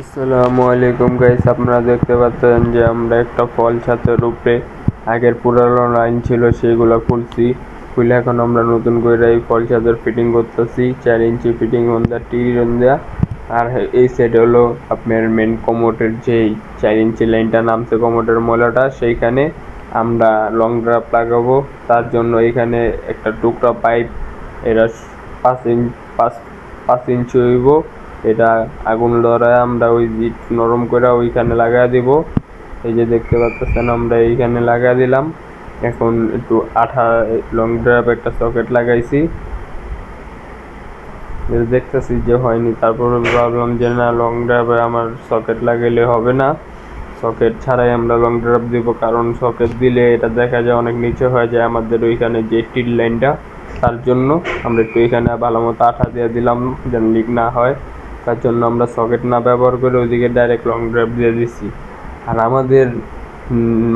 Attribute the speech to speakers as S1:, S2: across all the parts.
S1: আসসালামু আলাইকুম গাইস আপনারা দেখতে পাচ্ছেন যে আমরা একটা ফল ছাতের উপরে আগের পুরানো লাইন ছিল সেগুলো খুলছি। খুলে এখন আমরা নতুন করে এই ফল ছাদের ফিটিং করতেছি। চার ইঞ্চি ফিটিং হন্দা টি হন্দা আর এই সাইড হলো আপনার মেন কমোটের যেই চার ইঞ্চি লাইনটা নামছে কমোটের ময়লাটা, সেইখানে আমরা লং ড্রাপ লাগাবো। তার জন্য এখানে একটা টুকরা পাইপ এরা পাঁচ ইঞ্চ পাঁচ পাঁচ ইঞ্চি হইব। এটা আগুন ধরায় আমরা ওই জিট নরম করে ওইখানে লাগাই দিব। এই যে দেখতে পাচ্ছেন, আমরা এইখানে লাগাই দিলাম। এখন একটু আঠা লং ড্রাইভ একটা সকেট লাগাইছি। দেখতেছি যে হয়নি, তারপরে ভাবলাম যে না লং ড্রাইভে আমার সকেট লাগাইলে হবে না। সকেট ছাড়াই আমরা লং ড্রাইভ দিব, কারণ সকেট দিলে এটা দেখা যায় অনেক নিচে হয়ে যায় আমাদের ওইখানে যে স্টিল লাইনটা তার জন্য আমরা একটু এখানে ভালো মতো আঠা দিয়ে দিলাম, যেন লিক না হয়। তার জন্য আমরা সকেট না ব্যবহার করে ওইদিকে ডাইরেক্ট লং ড্রাইভ দিয়ে দিছি। আর আমাদের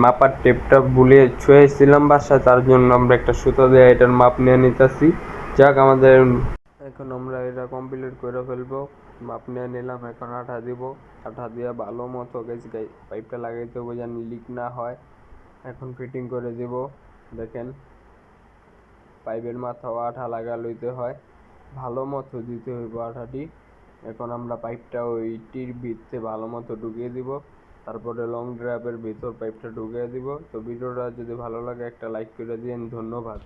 S1: মাপার টেপটা ভুলে ছুঁয়েছিলাম বাসায়, তার জন্য আমরা একটা সুতো দিয়ে এটার মাপ নিয়ে নিতেছি। যাক, আমাদের এখন আমরা এটা কমপ্লিট করে ফেলব। মাপ নিয়ে নিলাম, এখন আঠা দিব। আঠা দিয়ে ভালো মতো গেছে পাইপটা লাগাইতে হবে যেন লিক না হয়। এখন ফিটিং করে দিব, দেখেন। পাইপের মাথাও আঠা লাগা লইতে হয়। ভালো মতো দিতে হইব আঠাটি। এখন আমরা পাইপটা ওই টির ভিতরে ভালো মতো ঢুকিয়ে দিব। তারপরে লং ড্রাইভের ভিতর পাইপটা ঢুকিয়ে দিব। তো ভিডিওটা যদি ভালো লাগে একটা লাইক করে দিন ধন্যবাদ।